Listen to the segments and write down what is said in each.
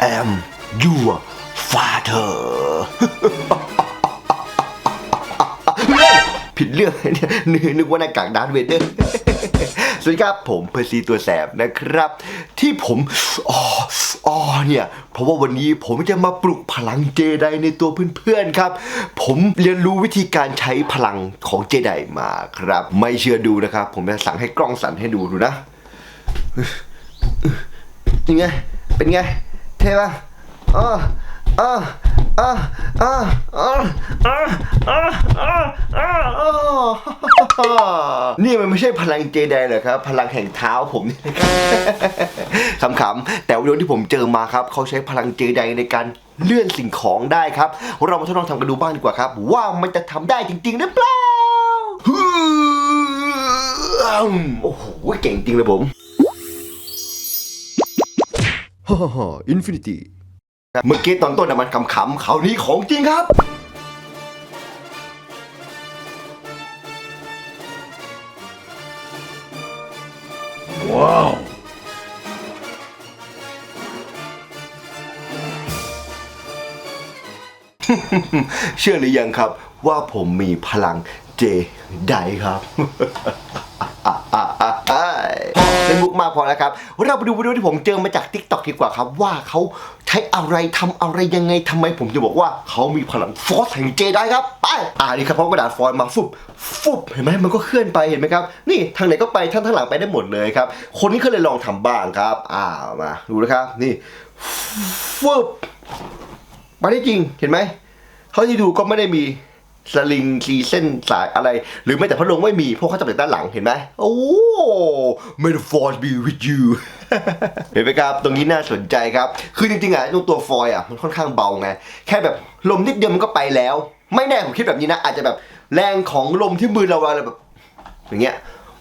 am your father ผิดเรื่องเนี่ยนึกว่าหน้ากากดาร์ธเวเดอร์สวัสดีครับผมเพอร์ซีตัวแสบนะครับ ที่ผมอ๋ออ๋อเนี่ย เพราะว่าวันนี้ผมจะมาปลุกพลังเจไดในตัวเพื่อนๆครับ ผมเรียนรู้วิธีการใช้พลังของเจไดมาครับ ไม่เชื่อดูนะครับ ผมจะสั่งให้กล้องสั่นให้ดูดูนะยังไงเป็นไง เท่ปะอ่าอ่าอ่าอ่าอ่าอ่าอ่าอ่าอ่านี่มันไม่ใช่พลังเจไดเหรอครับ พลังแห่งเท้าผมนี่นะครับขำๆแต่วิดีโอที่ผมเจอมาครับ เขาใช้พลังเจไดในการเลื่อนสิ่งของได้ครับ เรามาทดลองทำกันดูบ้างดีกว่าครับ ว่ามันจะทำได้จริงๆหรือเปล่าโอ้โหเก่งจริงเลยผม ฮ่าฮ่าฮ่าอินฟินิตี้ เมื่อกี้ตอนต้นน่ะมันขำๆเขาวนี้ของจริงครับว้าวเชื่อหรือยังครับ ว่าผมมีพลังเจไดครับเป็นมุกมากพอแล้วครับ เราไปดูวิดีโอที่ผมเจอมาจาก t ิ k t o k ดีกว่าครับ ว่าเขาใช้อะไรทำอะไรยังไงทำไมผมจะบอกว่าเขามีพลังฟอสแห่งเจได้ครับ ไป อ่านี่ครับเพราะกระดาษฟอยล์มาฟุบฟุบเห็นไหมมันก็เคลื่อนไปเห็นไหมครับ นี่ทางไหนก็ไปทั้งทางหลังไปได้หมดเลยครับ คนนี้เขาเลยลองทำบ้างครับ อ่ามาดูนะครับ นี่ฟุบมาได้จริงเห็นไหมเท่าที่ดูก็ไม่ได้มีสลิงซีเส้นสายอะไร หรือแม้แต่พัดลมไม่มีเพราะเขาจับจากด้านหลังเห็นไหมโอ้ May the force be with you เห็นไหมครับ ตรงนี้น่าสนใจครับ คือจริงๆอะตัวตัวฟอยล์อะมันค่อนข้างเบาไง แค่แบบลมนิดเดียวมันก็ไปแล้ว ไม่แน่ผมคิดแบบนี้นะ อาจจะแบบแรงของลมที่มือเราอะไรแบบอย่างเงี้ย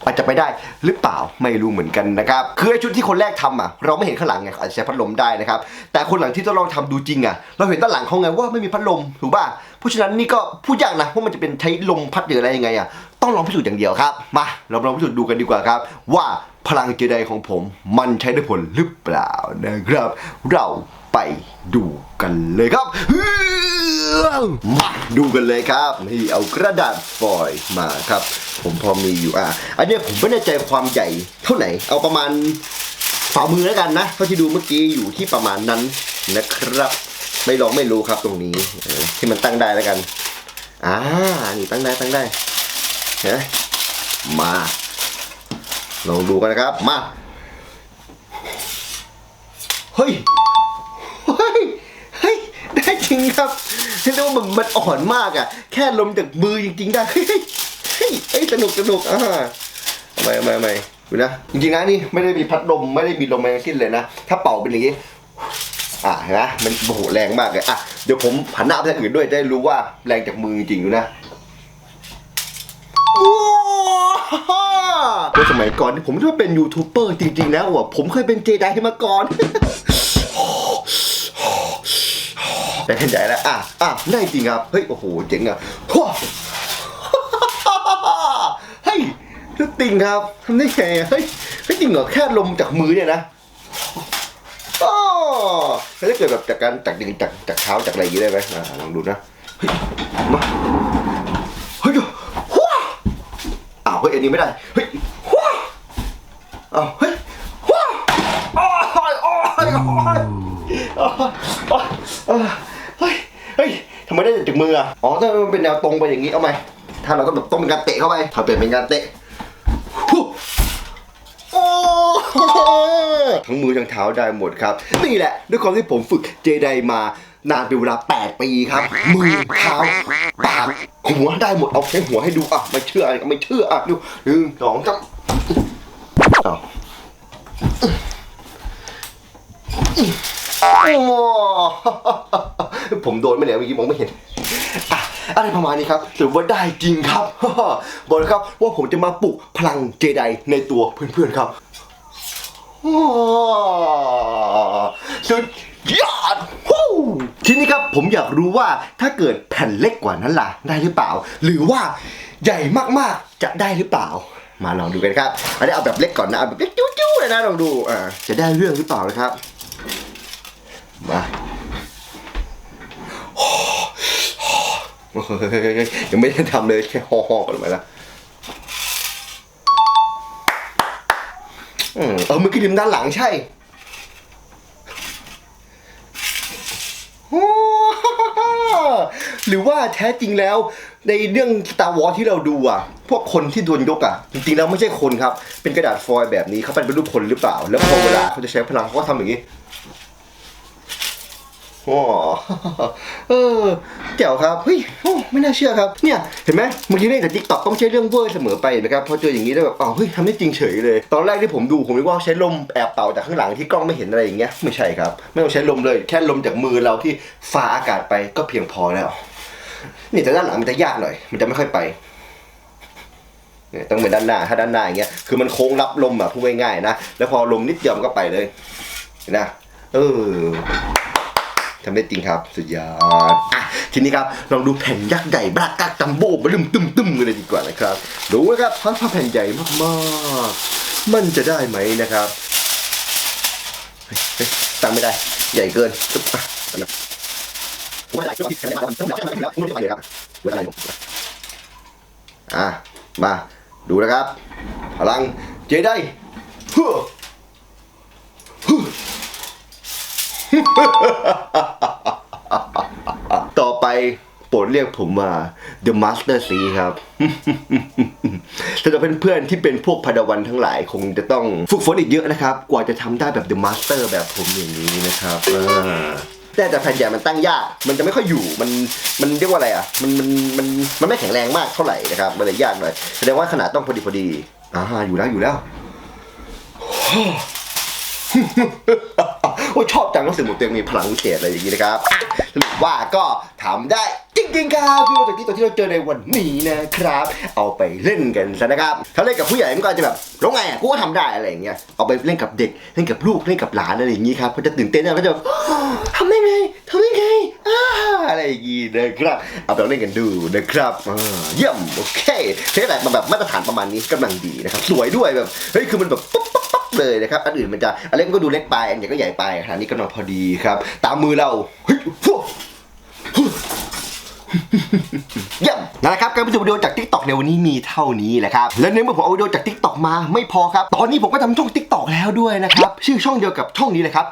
อาจจะไปได้หรือเปล่าไม่รู้เหมือนกันนะครับคือไอ้ชุดที่คนแรกทำอะเราไม่เห็นข้างหลังไงอาจจะใช้พัดลมได้นะครับแต่คนหลังที่ทดลองทำดูจริงอะเราเห็นด้านหลังเขาไงว่าไม่มีพัดลมถูกป่ะเพราะฉะนั้นนี่ก็พูดยากนะว่ามันจะเป็นใช้ลมพัดหรืออะไรยังไงอะต้องลองพิสูจน์อย่างเดียวครับมาเราลองพิสูจน์ดูกันดีกว่าครับว่าพลังเจไดของผมมันใช้ได้ผลหรือเปล่านะครับ เรา ดูกันเลยครับมาดูกันเลยครับนี่เอากระดาษฟอยล์มาครับ ผมพอมีอยู่อะอันนี้ผมไม่แน่ใจความใหญ่เท่าไหร่เอาประมาณฝ่ามือแล้วกันนะเท่าที่ดูเมื่อกี้อยู่ที่ประมาณนั้นนะครับไม่ลองไม่รู้ครับตรงนี้ที่มันตั้งได้แล้วกันอ่านี่ตั้งได้ตั้งได้เห็นมาลองดูกันนะครับมาเฮ้ย ริงครับเรียกว่ามันมันอ่อนมากอะ แค่ลมจากมือจริง ๆ ได้เฮ้ยเฮ้ยเฮ้ยสนุกสนุกอ่าทำไมทำไมทำไมดูนะจริงๆนะนี่ไม่ได้มีพัดลมไม่ได้มีลมอะไรทั้งสิ้นเลยนะ ถ้าเป่าเป็นอย่างนี้อ่าเห็นไหมมันโอ้โหแรงมากเลยอะเดี๋ยวผมหันหน้าไปทางอื่นด้วยจะได้รู้ว่าแรงจากมือจริงๆดูนะเมื่อสมัยก่อนผมคิดว่าเป็นยูทูบเบอร์จริงๆแล้วอะผมเคยเป็นเจไดมาก่อน แต่ขยายแล้วอะอะได้จริงครับ เฮ้ย โอ้โห เจ๋งอะว้าเฮ้ยทุกติงครับทำได้ไงอ่เฮ้ยเฮ้ยจริงเหรอแค่ลมจากมือเนี่ยนะอ๋อแล้วถ้าเกิดแบบจากการจากดึงจากจากเท้าจากอะไรอย่างงี้ได้ไหมอ่าลองดูนะเฮ้ยมาเฮ้ยว้าอ้าวเฮ้ยอันนี้ไม่ได้เฮ้ยว้าอ้าวเฮ้ยว้าอ้วโอ้ยโอ้ยโอ้ยเฮ้ยเฮ้ย ทำไมได้จากมืออะอ๋อถ้ามันเป็นแนวตรงไปอย่างนี้เอาไหมถ้าเราก็แบบต้องเป็นการเตะเข้าไปถ้าเปลี่ยนเป็นการเตะโอ้ทั้งมือทั้งเท้าได้หมดครับ นี่แหละ ด้วยความที่ผมฝึกเจไดมานานเป็นเวลา 8 ปีครับ มือเท้าปากหัวได้หมดเอาใช้หัวให้ดูอะไม่เชื่ออะไรก็ไม่เชื่ออะดูหนึ่งสองสามอ้าโอ้ ผมโดนไม่ไหนเมื่อกี้มองไม่เห็นอะไรประมาณนี้ครับถือว่าได้จริงครับบอกเลยครับว่าผมจะมาปลุกพลังเจไดในตัวเพื่อนๆครับอ้อสุดยอดทีนี้ครับผมอยากรู้ว่าถ้าเกิดแผ่นเล็กกว่านั้นล่ะได้หรือเปล่า หรือว่าใหญ่มากๆจะได้หรือเปล่า มาลองดูกันครับอันนี้เอาแบบเล็กก่อนนะเอาแบบเล็กจิ้วๆเลยนะลองดูอ่าจะได้เรื่องหรือเปล่านะครับมา ยังไม่ได้ทำเลยแค่ห่อๆกันไปละเออเมื่อกี้ดื่มด้านหลังใช่หรือว่าแท้จริงแล้วในเรื่อง Star Wars ที่เราดูอะ พวกคนที่โดนยกอะ จริงๆแล้วไม่ใช่คนครับ เป็นกระดาษฟอยล์แบบนี้เขาเป็นรูปคนหรือเปล่า แล้วพอเวลาเขาจะใช้พลังเขาก็ทำอย่างนี้ โอ้เออเจ๋วครับเฮ้ยโอ้ไม่น่าเชื่อครับเนี่ยเห็นไหมเมื่อกี้เนี่ยแต่ทิกตอกต้องใช้เรื่องเวอร์เสมอไปนะครับพอเจออย่างนี้แล้วแบบอ๋อเฮ้ยทำได้จริงเฉยเลย ตอนแรกที่ผมดูผมนึกว่าใช้ลมแอบเป่าจากข้างหลังที่กล้องไม่เห็นอะไรอย่างเงี้ยไม่ใช่ครับ ไม่ต้องใช้ลมเลยแค่ลมจากมือเราที่ฟ้าอากาศไปก็เพียงพอแล้วนี่แต่ด้านหลังมันจะยากหน่อย มันจะไม่ค่อยไปเนี่ยต้องเป็นด้านหน้าถ้าด้านหน้าอย่างเงี้ยคือมันโค้งรับลมอะพูดง่ายๆนะแล้วพอลมนิดเดียวมันก็ไปเลยเห็นนะเออ ทำได้จริงครับ สุดยอดอะทีนี้ครับลองดูแผ่นยักษ์ใหญ่บลากาจัมโบ้มาลืมตึมตึมกันเลยดีกว่านะครับดูนะครับพราะถ้าแผ่นใหญ่มากๆ มันจะได้ไหมนะครับตั้งไม่ได้ใหญ่เกินตึ๊บอะนนั้นว่าอะไรก็ผิดกันแล้วต้องแล้วแล้วไม่ไปเลยครับวลาผมอะมาดูนะครับ พลังเจได้ฮึ่ฮึ่ ต่อไปโปรดเรียกผมมา The Master C ครับสำหรับเพื่อนๆที่เป็นพวกพาดาวันทั้งหลายคงจะต้องฝึกฝนอีกเยอะนะครับ กว่าจะทำได้แบบ The Master แบบผมอย่างนี้นะครับอ่าแต่แต่แผ่นใหญ่มันตั้งยาก มันจะไม่ค่อยอยู่ มัน มันเรียกว่าอะไรอะ มัน มัน มัน มันไม่แข็งแรงมากเท่าไหร่นะครับ มันเลยยากหน่อย แสดงว่าขนาดต้องพอดีพอดี อ่า อยู่แล้ว อยู่แล้ว โอ้ยชอบจังรู้สึกเหมือนตัวเองมีพลังวิเศษอะไรอย่างนี้นะครับอะสรุปว่าก็ทำได้จริงๆครับพี่จากที่ตัวที่เราเจอในวันนี้นะครับ เอาไปเล่นกันซะนะครับถ้าเล่นกับผู้ใหญ่มันก็อาจจะแบบร้องไงอะกูก็ทำได้อะไรอย่างเงี้ยเอาไปเล่นกับเด็กเล่นกับลูกเล่นกับหลานอะไรอย่างงี้ครับเขาจะตื่นเต้นแล้วก็จะแบบทำได้ไงทำได้ไงอ่าอะไรอย่างงี้นะครับ เอาไปเล่นกันดูนะครับอ่าเยี่ยมโอเคใช้แบบแบบมาตรฐานประมาณนี้กำลังดีนะครับสวยด้วยแบบเฮ้ยคือมันแบบปุ๊บปุ๊บปุ๊บ เลยนะครับอันอื่นมันจะอันเล็กมันก็ดูเล็กไปอันใหญ่ก็ใหญ่ไปอันนี้กำลังพอดีครับ ตามมือเราเยี่ยมนะครับการพิสูจน์วิดีโอจาก t ิ k t o k ในวันนี้มีเท่านี้แหละครับ และในเมื่อผมเอาวิดีโอจาก t ิ k t o k มาไม่พอครับ ตอนนี้ผมก็ทำช่อง t ิ k t o k แล้วด้วยนะครับ ชื่อช่องเดียวกับช่องนี้เลยครับ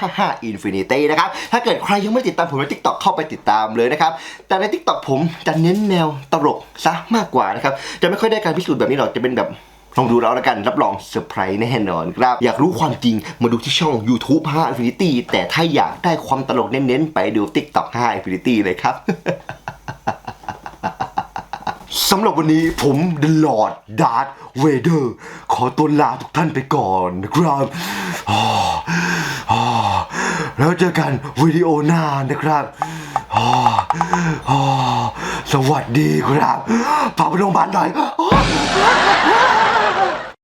555 Infinity นะครับ ถ้าเกิดใครยังไม่ติดตามผมใน t ิ k t o k เข้าไปติดตามเลยนะครับ แต่ใน t ิ k t o k ผมจะเน้นแนวตลกซะมากกว่านะครับ จะไม่ค่อยได้การพิสูจน์แบบนี้หรอกจะเป็นแบบ ลองดูแล้วละกันรับรองเซอร์ไพรส์แน่นอนครับ อยากรู้ความจริงมาดูที่ช่อง YouTube 5 Infinity แต่ถ้าอยากได้ความตลกเน้นๆ ไปดู TikTok 5 Infinity เลยครับสำหรับวันนี้ผม The Lord Darth Vader ขอตัวลาทุกท่านไปก่อนนะครับแล้วเจอกันวิดีโอหน้านะครับสวัสดีครับพาไปโรงพยาบาลหน่อย